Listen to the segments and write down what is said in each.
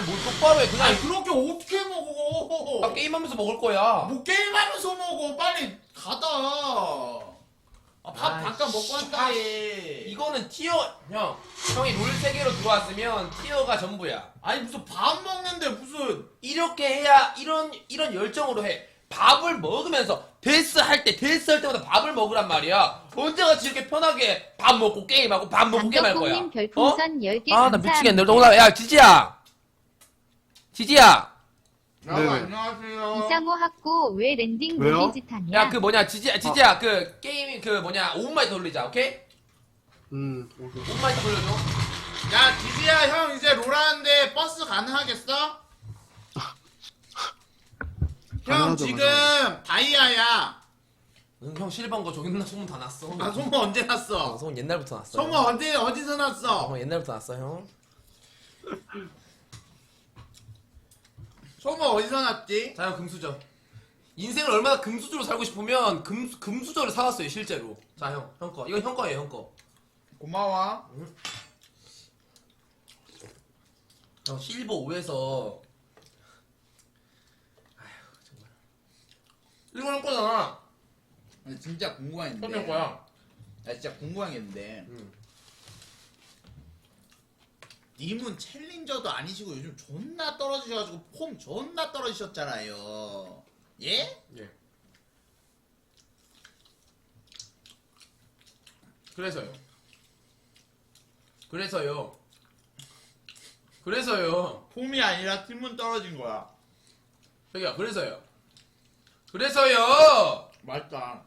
아니 뭘 똑바로 해. 그냥 아니 그렇게 어떻게 먹어? 아, 게임하면서 먹을 거야. 뭐 게임하면서 먹어. 빨리 가다. 아, 밥 아이, 잠깐 먹고 한다. 해. 이거는 티어 형 형이 롤 세계로 들어왔으면 티어가 전부야. 아니 무슨 밥 먹는데 무슨. 이렇게 해야 이런 이런 열정으로 해. 밥을 먹으면서 데스 할 때 데스 할 때마다 밥을 먹으란 말이야. 언제같이 이렇게 편하게 밥 먹고 게임하고 밥 먹고 게임할 거야? 강덕콩님 별풍선 10개 아 나 감사합니다. 미치겠네 오늘 야 지지야 지지야 여러분 네네. 안녕하세요. 이상호 학고 왜 랜딩 왜요? 놀이짓 하냐? 야 그 뭐냐 지지야 지지야 그 게임 그 뭐냐 5분만 더 돌리자 오케이? 음, 오케이. 5분만 더 돌려줘 야 디디야 형 이제 롤하는데 버스 가능하겠어? 형 가능하죠, 지금. 다이아야. 응, 형 실버인 거 저기 나 소문 다 났어 아 소모 언제 어, 났어? 소문 옛날부터 났어 소모 언제 어디서 났어? 어, 옛날부터 났어 형 소모 어디서 났지? 자형 금수저. 인생을 얼마나 금수저로 살고 싶으면 금, 금수저를 사왔어요 실제로. 자 형 형 거. 이건 형 거예요 형 거. 고마워. 형 실버 5에서. 아휴 정말. 이거 형 거잖아. 진짜 궁금한 게 형님 거야. 나 진짜 궁금한 게 있는데. 응. 님은 챌린저도 아니시고 요즘 존나 떨어지셔가지고 폼 존나 떨어지셨잖아요. 예? 예 그래서요 그래서요 그래서요 폼이 아니라 팀은 떨어진 거야. 저기요 그래서요 그래서요 맛있다.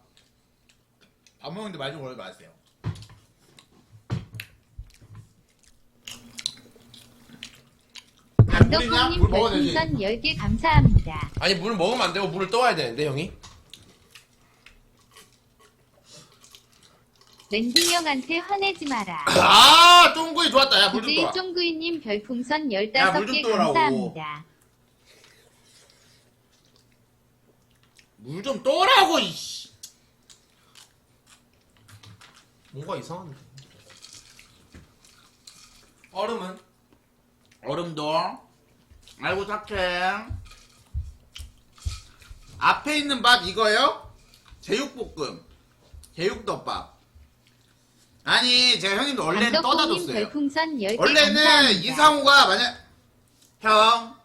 밥 먹는데 말 좀 걸지 마세요. 물이냐? 물 먹어야 되지. 별풍선 10개 감사합니다. 아니 물을 먹으면 안 되고 물을 떠와야 되는데 형이 랜딩 형한테 화내지 마라. 아, 똥구이 좋았다. 야, 물좀 DJ 떠와. 쫑구이님 별풍선 야, 물좀 15개 떠오라고. 감사합니다. 물 좀 떠라고, 이씨. 뭔가 이상한데 얼음은 얼음도. 아이고, 착해. 앞에 있는 밥 이거요? 제육볶음. 제육덮밥. 아니, 제가 형님도 원래는 떠다 줬어요. 별풍선 10개 원래는. 이상우가 만약 형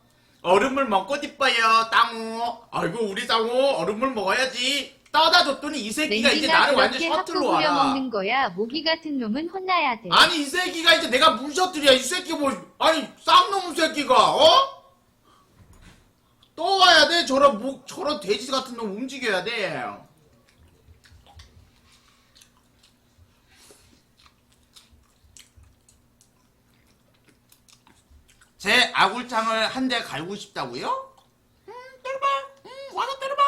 얼음물 먹고 싶어요 땅우 아이고 우리 상우 얼음물 먹어야지 떠다 줬더니 이 새끼가 이제 나를 완전 셔틀로 와라 먹는 거야. 모기 같은 놈은 혼나야 돼. 아니 이 새끼가 이제 내가 물 셔틀이야 이 새끼 뭐 아니 쌍놈 새끼가 어? 또 와야 돼 저런 목 저런 돼지 같은 놈 움직여야 돼 제 아굴창을 한 대 갈고 싶다고요? 음, 때려봐. 음, 와서 때려봐.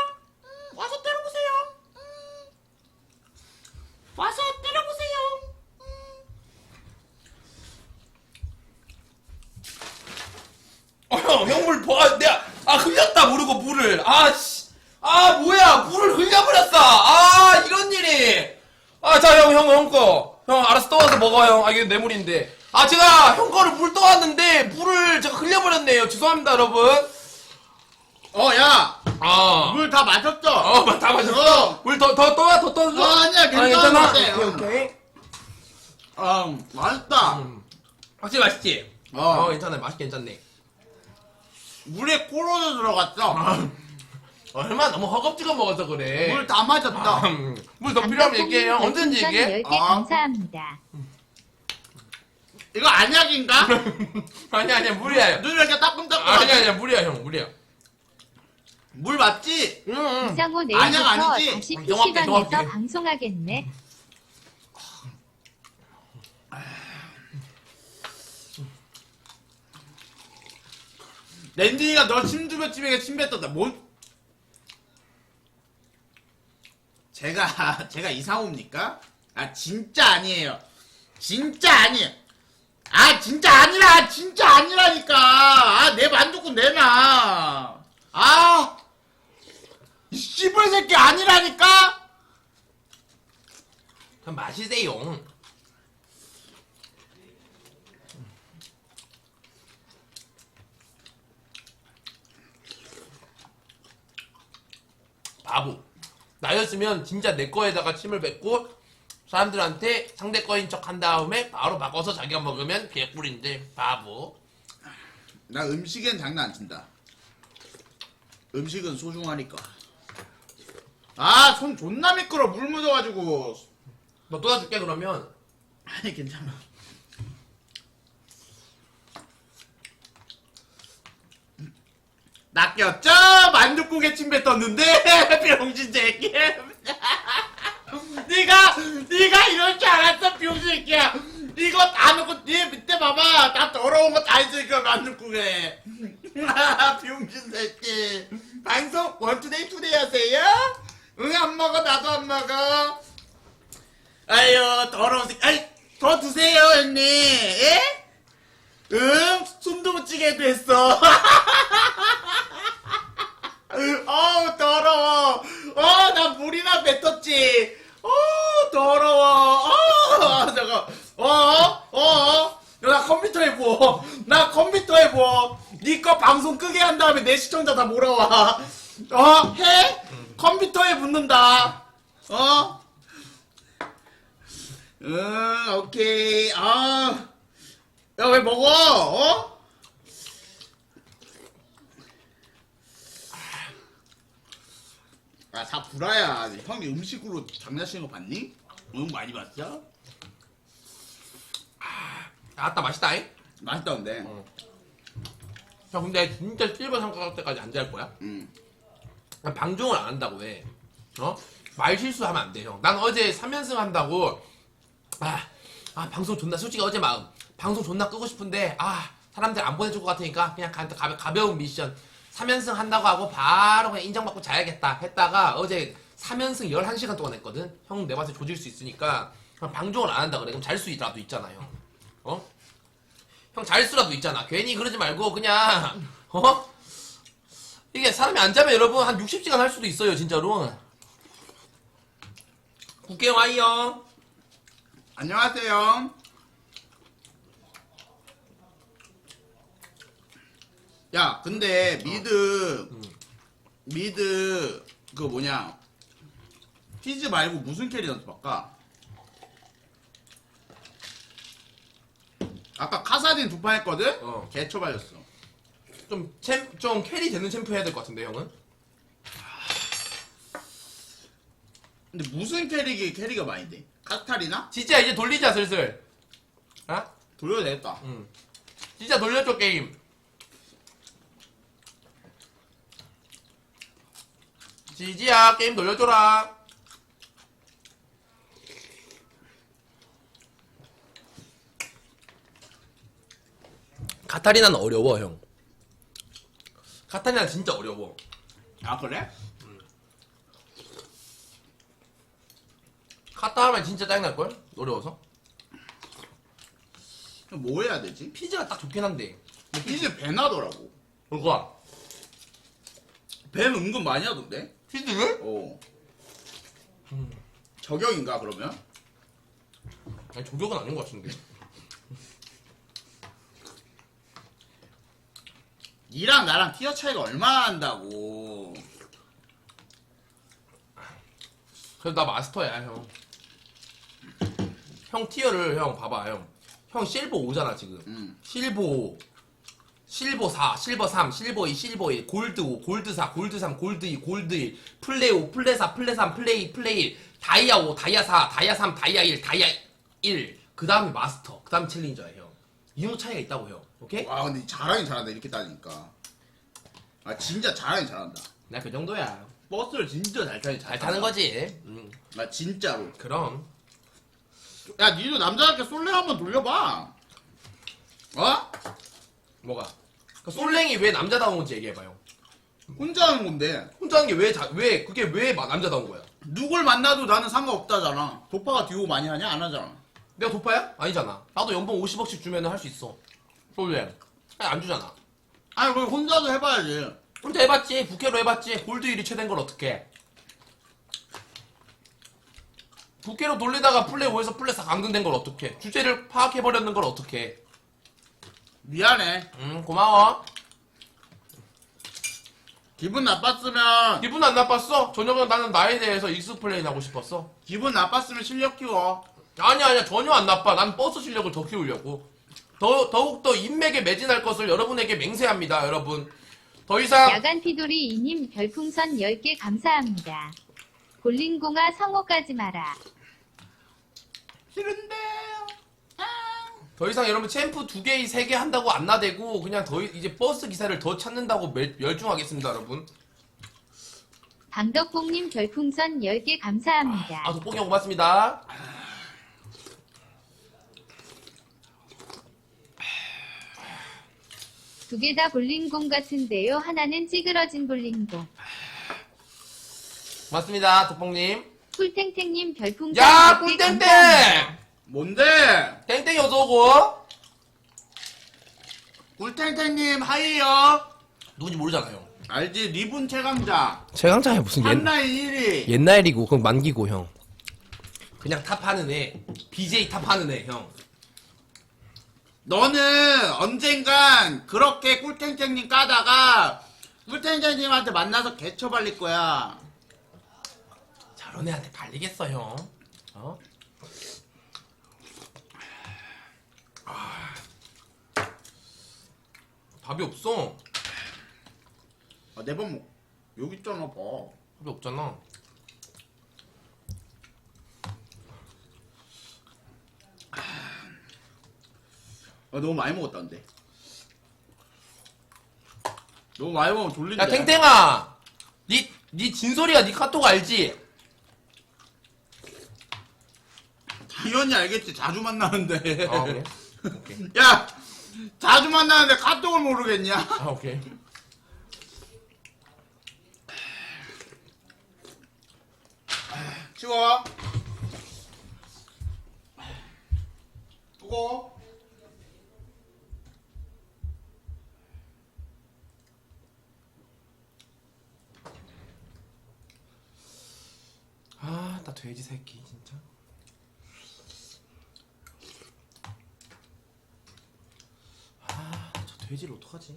음, 와서 때려보세요. 음, 와서 때려보세요. 어, 형, 형물 버, 아, 내 가, 아, 모르고 물을. 아, 씨. 아, 뭐야, 물을 흘려버렸어. 아, 이런 일이. 아, 자, 형, 형, 형 거. 형, 알아서 떠와서 먹어, 형. 아, 이게 내 물인데. 아, 제가 형 거를 물 떠왔는데, 물을 제가 흘려버렸네요. 죄송합니다, 여러분. 어, 야, 아. 물다 마셨죠? 어, 막다 마셨어. 어. 물 더, 더 떠야, 더 떠줘. 어, 아니야, 괜찮아. 괜찮아? 네, 오케이, 음. 오케이. 어, 맛있다. 음. 확실히 맛있지? 어. 어, 괜찮네. 맛있게 괜찮네. 물에 코로도 들어갔어. 얼마 너무 허겁지겁 먹어서 그래. 물다 마셨다. 물 더 필요하면 얘기해요. 언제든지 얘기해. 10개 아. 감사합니다. 이거 안약인가? 아니 아니야 물이야. 눈 이렇게 따끔따끔. 아니 아니야 물이야 형 물이야. 물 맞지? 응. 응. 이상호 내일부터 아니지. 다시 음, 정확해, PC방에서 정확해. 방송하겠네. 랜딩이가 너 침주변집에게 침 뱉었다. 뭔? 제가 제가 이상호입니까? 아 진짜 아니에요. 진짜 아니에요. 아 진짜 아니라 진짜 아니라니까. 아내 만두꾼 내놔. 아. 이 씨발 새끼 아니라니까? 그럼 마시세요. 나였으면 진짜 내 거에다가 침을 뱉고 사람들한테 상대 거인 척 한 다음에 바로 바꿔서 자기가 먹으면 개꿀인데 바보. 나 음식엔 장난 안 친다. 음식은 소중하니까. 아, 손 존나 미끄러. 물 묻어가지고. 너 떠다 줄게 그러면. 아니, 괜찮아. 낚였죠? 만둣국에 침 뱉었는데 병신 새끼. 네가 네가 이럴 줄 알았어 병신 새끼야. 이거 다 넣고 뒤에 밑에 봐봐. 다 더러운 거 다 있으니까 만둣국에. 병신 새끼. 방송 원투데이 투데이 하세요? 응 안 먹어 나도 안 먹어. 아유 더러운 새끼. 아이 더 드세요 형님. 예? 응 순두부찌개도 했어. 어우 더러워 어나 물이나 뱉었지 어 더러워 어 저거 어어나 컴퓨터에 부어 나 컴퓨터에 부어 니 거 방송 끄게 한 다음에 내 시청자 다 몰아와 어 해? 컴퓨터에 붙는다 어? 응 오케이 아 야 왜 먹어 어? 아, 다 불아야. 형이 음식으로 장난치는 거 봤니? 응, 많이 봤어? 아따 맛있다잉. 맛있다는데. 어. 형 근데 진짜 실버 삼각 때까지 앉아할 거야? 응. 난 방종을 안 한다고 해. 어? 말 실수하면 안 돼, 형. 난 어제 3연승 한다고, 아, 아, 방송 존나, 솔직히 어제 마음, 방송 존나 끄고 싶은데, 아, 사람들 안 보내줄 것 같으니까, 그냥 가, 가, 가벼운 미션, 3연승 한다고 하고, 바로 그냥 인정받고 자야겠다. 했다가, 어제 3연승 11시간 동안 했거든? 형 내 맛에 조질 수 있으니까, 방종을 안 한다 그래. 그럼 잘 수라도 있잖아요. 어? 형잘 수라도 있잖아. 괜히 그러지 말고, 그냥, 어? 이게 사람이 안 자면 여러분 한 60시간 할 수도 있어요 진짜로 국경 와이요 안녕하세요. 야, 근데 미드 미드 그 뭐냐 피즈 말고 무슨 캐리 연습할까? 아까 카사딘 두 판 했거든? 어. 개처 발렸어. 좀, 챔, 좀 캐리 되는 챔프 해야 될 것 같은데 형은 근데 무슨 캐릭이 캐리가 많이 돼? 카타리나? 진짜 이제 돌리자 슬슬 아? 돌려도 되겠다. 응 진짜 돌려줘 게임 지지야 게임 돌려줘라 카타리나는 어려워 형 카타리나 진짜 어려워 아 그래? 카타 하면 진짜 짜증날 걸? 어려워서 그럼 뭐 해야 되지? 피즈가 딱 좋긴 한데 피즈 배나더라고. 뭐가? 뱀 은근 많이 하던데? 피즈를? 어. 저격인가 그러면? 아니 조격은 아닌 것 같은데 니랑 나랑 티어 차이가 얼마나 난다고. 그래도 나 마스터야 형. 형 티어를 형 봐봐 형. 형 실버 5잖아 지금. 음. 실버 5, 실버 4, 실버 3, 실버 2, 실버 1, 골드 5, 골드 4, 골드 3, 골드 2, 골드 1, 플레이 5, 플레 4, 플레 3, 플레이, 플레이 1, 다이아 5, 다이아 4, 다이아 3, 다이아 1, 다이아 1. 그 다음에 마스터, 그 다음에 챌린저야 형. 이 정도 차이가 있다고 형. 오케이? 와 근데 잘하긴 잘한다 이렇게 따지니까. 아 진짜 잘하긴 잘한다. 나 그 정도야. 버스를 진짜 잘 타긴 잘 타는 거지. 음, 나 진짜로. 그럼. 야 니도 남자답게 솔레 한번 돌려봐. 어? 뭐가? 그 솔랭이 왜 남자다운 건지 얘기해봐요. 혼자 하는 건데 혼자 하는 게 왜, 자, 왜, 그게 왜 마- 남자다운 거야? 누굴 만나도 나는 상관없다잖아. 도파가 듀오 많이 하냐 안 하잖아. 내가 도파야? 아니잖아. 나도 연봉 50억씩 주면 할 수 있어. 솔랭. 아니, 안 주잖아. 아니 그럼 혼자도 해봐야지. 혼자 해봤지. 부캐로 해봤지. 골드 1위 최된 걸 어떻게 부캐로 돌리다가 플레이 5에서 플레이 4 강등된 걸 어떻게 주제를 파악해버렸는 걸 어떻게 미안해. 음, 고마워. 기분 나빴으면 기분 안 나빴어? 저녁에 나는 나에 대해서 익스플레인 하고 싶었어. 기분 나빴으면 실력 키워. 아니 아니야 전혀 안 나빠. 난 버스 실력을 더 키우려고. 더 더욱 더 인맥에 매진할 것을 여러분에게 맹세합니다, 여러분. 더 이상 야간 피돌이 이님 별풍선 10개 감사합니다. 골린공아 성호까지 마라. 싫은데. 더 이상 여러분 챔프 두 개, 세 개 한다고 안 나대고 그냥 더 이- 이제 버스 기사를 더 찾는다고 멸, 멸중하겠습니다, 여러분. 방덕봉님 별풍선 10개 감사합니다. 아, 형 고맙습니다. 두 개 다 볼링공 같은데요. 하나는 찌그러진 볼링공. 고맙습니다, 돋봉님. 꿀탱탱님 별풍선 야, 10개 꿀땡땡! 감사합니다. 뭔데? 땡땡이 어서 오고. 꿀탱탱님 하이요. 누군지 모르잖아요. 알지? 리본 최강자. 최강자야 무슨 한라인 1위. 옛날이고 그건 만기고 형. 그냥 탑하는 애. BJ 탑하는 애 형. 너는 언젠간 그렇게 꿀탱탱님 까다가 꿀탱탱님한테 만나서 개처 발릴 거야. 저런 애한테 발리겠어 형. 어? 아. 답이 없어. 아, 먹. 여기 있잖아, 봐. 답이 없잖아. 아, 너무 많이 먹었다는데. 너무 많이 먹으면 졸린데. 야 탱탱아. 니, 니 진솔이야 니 카톡 알지? 당연히 알겠지. 자주 만나는데. 아 그래? 오케이. 야, 자주 만나는데 카톡을 모르겠냐? 아 오케이. 치워. 두고. 아 나 돼지 새끼 진짜. 아 저 돼지를 어떡하지?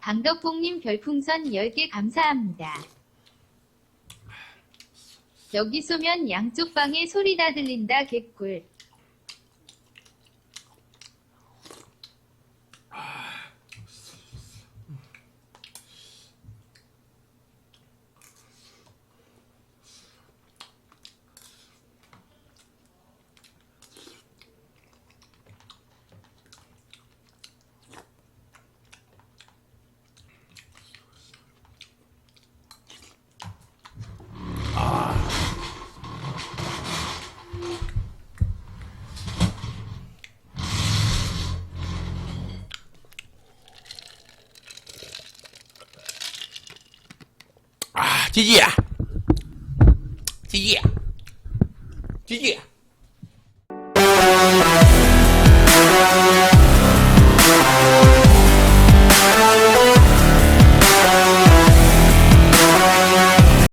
방덕봉님 별풍선 10개 감사합니다. 여기 쏘면 양쪽 방에 소리 다 들린다 개꿀. 아 지지야. 지지야. 지지야.